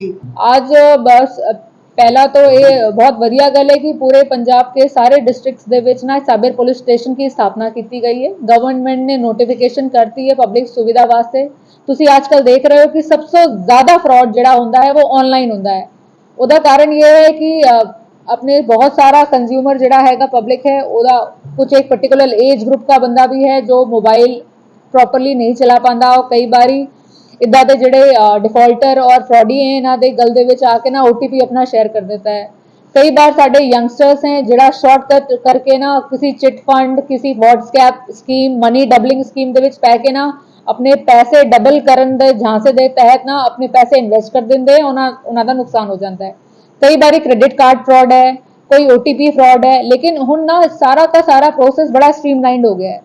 ਅੱਜ ਬਸ ਪਹਿਲਾ ਤੋਂ ਇਹ ਬਹੁਤ ਵਧੀਆ ਗੱਲ ਹੈ ਕਿ ਪੂਰੇ ਪੰਜਾਬ ਕੇ ਸਾਰੇ ਡਿਸਟ੍ਰਿਕਟਸ ਦੇ ਵਿੱਚ ਨਾ ਸਾਬਰ ਪੁਲਿਸ ਸਟੇਸ਼ਨ ਦੀ ਸਥਾਪਨਾ ਕੀਤੀ ਗਈ ਹੈ ਗਵਰਨਮੈਂਟ ਨੇ ਨੋਟੀਫਿਕੇਸ਼ਨ ਕਰਤੀ ਹੈ ਪਬਲਿਕ ਸੁਵਿਧਾ ਵਾਸਤੇ ਤੁਸੀਂ ਅੱਜਕੱਲ ਦੇਖ ਰਹੇ ਹੋ ਕਿ ਸਭ ਤੋਂ ਜ਼ਿਆਦਾ ਫਰਾਡ ਜਿਹੜਾ ਹੁੰਦਾ ਹੈ ਉਹ ਆਨਲਾਈਨ ਹੁੰਦਾ ਹੈ ਉਹਦਾ ਕਾਰਨ ਇਹ ਹੈ ਕਿ ਆਪਣੇ ਬਹੁਤ ਸਾਰਾ ਕੰਜ਼ਿਊਮਰ ਜਿਹੜਾ ਹੈਗਾ ਪਬਲਿਕ ਹੈ ਉਹਦਾ ਕੁਝ ਇੱਕ ਪਾਰਟਿਕੂਲਰ ਏਜ ਗਰੁੱਪ ਦਾ ਬੰਦਾ ਵੀ ਹੈ ਜੋ ਮੋਬਾਈਲ ਪ੍ਰੋਪਰਲੀ ਨਹੀਂ ਚਲਾ ਪਾਉਂਦਾ ਉਹ ਕਈ ਵਾਰੀ ਇਦਾਂ ਦੇ ਜਿਹੜੇ ਡਿਫਾਲਟਰ ਔਰ ਫਰਾਡੀ ਹੈ, ਇਹਨਾਂ ਦੇ ਗਲ ਦੇ ਵਿੱਚ ਆ ਕੇ ਨਾ OTP ਆਪਣਾ ਸ਼ੇਅਰ ਕਰ ਦਿੰਦਾ ਹੈ। ਕਈ ਬਾਰ ਸਾਡੇ ਯੰਗਸਟਰਸ ਹੈ, ਜਿਹੜਾ ਸ਼ਾਰਟਕਟ ਕਰਕੇ ਨਾ ਕਿਸੇ ਚਿਟ ਫੰਡ ਕਿਸੇ WhatsApp scheme money doubling scheme ਦੇ ਵਿੱਚ ਪੈ ਕੇ ਨਾ ਆਪਣੇ ਪੈਸੇ ਡਬਲ ਕਰਨ ਦੇ ਝਾਂਸੇ ਦੇ ਤਹਿਤ ਨਾ ਆਪਣੇ ਪੈਸੇ ਇਨਵੈਸਟ ਕਰ ਦਿੰਦੇ ਹੈ, ਉਹਨਾਂ ਉਹਨਾਂ ਦਾ ਨੁਕਸਾਨ ਹੋ ਜਾਂਦਾ ਹੈ। ਕਈ ਵਾਰੀ ਕ੍ਰੈਡਿਟ ਕਾਰਡ ਫਰਾਡ ਹੈ, ਕੋਈ OTP ਫਰਾਡ ਹੈ, ਲੇਕਿਨ ਹੁਣ ਨਾ ਸਾਰਾ ਦਾ ਸਾਰਾ ਪ੍ਰੋਸੈਸ ਬੜਾ ਸਟ੍ਰੀਮਲਾਈਨਡ ਹੋ ਗਿਆ ਹੈ।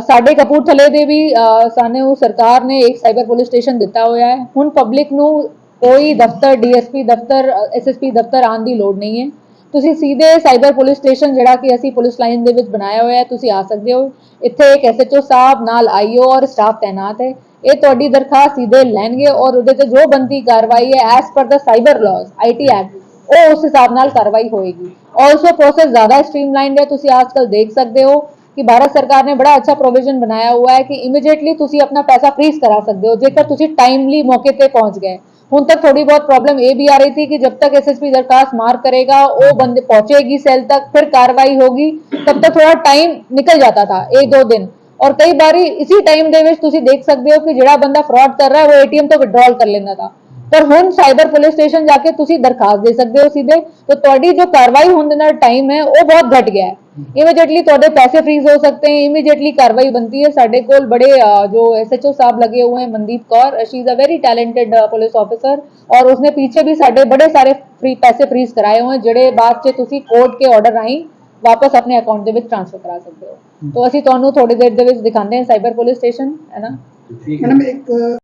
ਸਾਡੇ ਕਪੂਰਥਲੇ ਦੇ ਵੀ ਸਾਨੂੰ ਸਰਕਾਰ ਨੇ ਇੱਕ ਸਾਈਬਰ ਪੁਲਿਸ ਸਟੇਸ਼ਨ ਦਿੱਤਾ ਹੋਇਆ ਹੈ। ਹੁਣ ਪਬਲਿਕ ਨੂੰ ਕੋਈ ਦਫ਼ਤਰ, ਡੀਐਸਪੀ ਦਫ਼ਤਰ ਐਸਐਸਪੀ ਦਫ਼ਤਰ ਆਉਣ ਦੀ ਲੋੜ ਨਹੀਂ ਹੈ। ਤੁਸੀਂ ਸਿੱਧੇ ਸਾਈਬਰ ਪੁਲਿਸ ਸਟੇਸ਼ਨ ਜਿਹੜਾ ਕਿ ਅਸੀਂ ਪੁਲਿਸ ਲਾਈਨ ਦੇ ਵਿੱਚ ਬਣਾਇਆ ਹੋਇਆ ਹੈ, ਤੁਸੀਂ ਆ ਸਕਦੇ ਹੋ। ਇੱਥੇ ਇੱਕ ਐਸਐਚਓ ਸਾਹਿਬ ਨਾਲ ਆਈਓ ਔਰ ਸਟਾਫ ਤਾਇਨਾਤ ਹੈ। ਇਹ ਤੁਹਾਡੀ ਦਰਖਾਸਤ ਸਿੱਧੇ ਲੈਣਗੇ ਔਰ ਉਹਦੇ ਤੇ ਜੋ ਬੰਦੀ ਕਾਰਵਾਈ ਹੈ ਐਸ ਪਰ ਦਾ ਸਾਈਬਰ ਲਾਜ਼ ਆਈਟੀ ਐਕਟ ਉਹ ਉਸ ਹਿਸਾਬ ਨਾਲ ਕਾਰਵਾਈ ਹੋਏਗੀ। ਆਲਸੋ ਪ੍ਰੋਸੈਸ ਜ਼ਿਆਦਾ ਸਟ੍ਰੀਮਲਾਈਨਡ ਹੈ, ਤੁਸੀਂ ਅੱਜਕੱਲ ਦੇਖ ਸਕਦੇ ਹੋ। ਕਿ ਭਾਰਤ ਸਰਕਾਰ ਨੇ ਬੜਾ ਅੱਛਾ ਪ੍ਰੋਵੀਜ਼ਨ ਬਣਾਇਆ ਹੋਇਆ ਹੈ ਕਿ ਇਮੀਡੀਏਟਲੀ ਤੁਸੀਂ ਆਪਣਾ ਪੈਸਾ ਫ੍ਰੀਜ਼ ਕਰਾ ਸਕਦੇ ਹੋ, ਜੇਕਰ ਤੁਸੀਂ ਟਾਈਮਲੀ ਮੌਕੇ ਤੇ ਪਹੁੰਚ ਗਏ। ਹੁਣ ਤੱਕ ਥੋੜੀ ਬਹੁਤ ਪ੍ਰੋਬਲਮ ਇਹ ਵੀ ਆ ਰਹੀ ਸੀ ਕਿ ਜਬ ਤੱਕ ਐਸਐਸਪੀ ਦਰਖਾਸਤ ਮਾਰ करेगा वो बंदे पहुंचेगी सेल तक फिर कार्रवाई होगी तब तक थोड़ा टाइम निकल जाता था एक दो दिन ਔਰ ਕਈ ਵਾਰੀ ਇਸੇ ਟਾਈਮ ਦੇ ਵਿੱਚ ਤੁਸੀਂ ਦੇਖ ਸਕਦੇ ਹੋ ਕਿ ਜਿਹੜਾ ਬੰਦਾ ਫਰਾਡ ਕਰ ਰਿਹਾ ਉਹ ਏਟੀਐਮ ਤੋਂ ਵਿਡਰਾਅਲ ਕਰ ਲੈਂਦਾ ਤਾਂ। ਪਰ ਹੁਣ ਸਾਈਬਰ ਪੁਲਿਸ ਸਟੇਸ਼ਨ ਜਾ ਕੇ ਤੁਸੀਂ ਦਰਖਾਸਤ ਦੇ ਸਕਦੇ ਹੋ ਸਿੱਧੇ ਤਾਂ ਤੁਹਾਡੀ ਜੋ ਕਾਰਵਾਈ ਹੋਣ ਦੇ ਨਾਲ ਟਾਈਮ ਹੈ ਉਹ ਬਹੁਤ ਘਟ ਗਿਆ ਹੈ। ਇਮੀਡੀਏਟਲੀ ਤੁਹਾਡੇ ਪੈਸੇ ਫ੍ਰੀਜ਼ ਹੋ ਸਕਤੇ ਹੈ ਇਮੀਡੀਏਟਲੀ ਕਾਰਵਾਈ ਬਣਦੀ ਹੈ। ਸਾਡੇ ਕੋਲ ਬੜੇ ਜੋ ਐਸਐਚਓ ਸਾਹਿਬ ਲਗੇ ਹੋਏ ਹਨ Mandeep Kaur she is a very talented police officer ਔਰ ਉਸਨੇ ਪਿੱਛੇ ਵੀ ਸਾਡੇ ਬੜੇ ਸਾਰੇ ਫ੍ਰੀ ਪੈਸੇ ਫ੍ਰੀਜ਼ ਕਰਾਏ ਹੋਏ ਜਿਹੜੇ ਬਾਅਦ 'ਚ ਤੁਸੀਂ ਕੋਰਟ ਕੇ ਆਰਡਰ ਰਾਹੀਂ ਵਾਪਸ ਆਪਣੇ ਅਕਾਊਂਟ ਦੇ ਵਿੱਚ ਟ੍ਰਾਂਸਫਰ ਕਰਾ ਸਕਦੇ ਹੋ। ਤਾਂ ਅਸੀਂ ਤੁਹਾਨੂੰ ਥੋੜੀ ਦੇਰ ਦੇ ਵਿੱਚ ਦਿਖਾਉਂਦੇ ਹਾਂ ਸਾਈਬਰ ਪੁਲਿਸ ਸਟੇਸ਼ਨ ਹੈ ਨਾ? ਮੈਡਮ ਇੱਕ